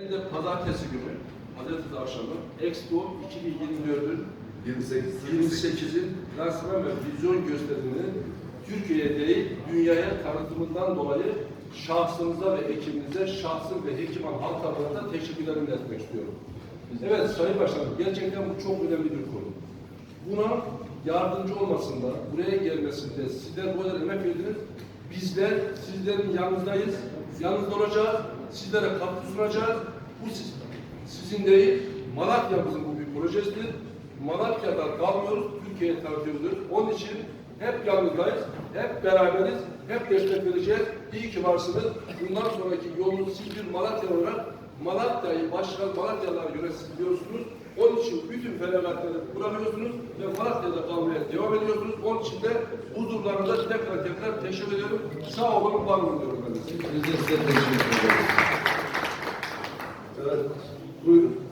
Ben de pazartesi günü, pazartesi akşamı Expo 2024'ün 28. 28'in lansman ve vizyon gösterimini Türkiye'ye değil, dünyaya tanıtımından dolayı şahsınıza ve ekibinize, şahsım ve Hekiman halk adına teşekkürlerimi iletmek istiyorum. Evet Sayın Başkanım, gerçekten bu çok önemli bir konu. Buna yardımcı olmasında, buraya gelmesinde sizler bu kadar emek verdiniz. Bizler sizlerin yanınızdayız, yanınızda olacağız, sizlere katkı sunacağız. Bu siz, sizin değil, Malatya'mızın bu bir projesidir. Malatya'da kalmıyoruz, Türkiye'ye tanıtıyoruz. Onun için hep yanınızdayız, hep beraberiz, hep destek vereceğiz. İyi ki varsınız. Bundan sonraki yolunuz siz bir Malatya olarak Malatya'yı başkan Malatyalılar yönetiyorsunuz. Onun için bütün feragatleri bırakıyorsunuz ve Malatya'da kalmaya devam. Onun için de huzurlarınıza tekrar tekrar teşekkür ediyorum. Sağ olun, var olun diyorum ben de. Biz de size teşekkür ederiz. Evet, buyurun.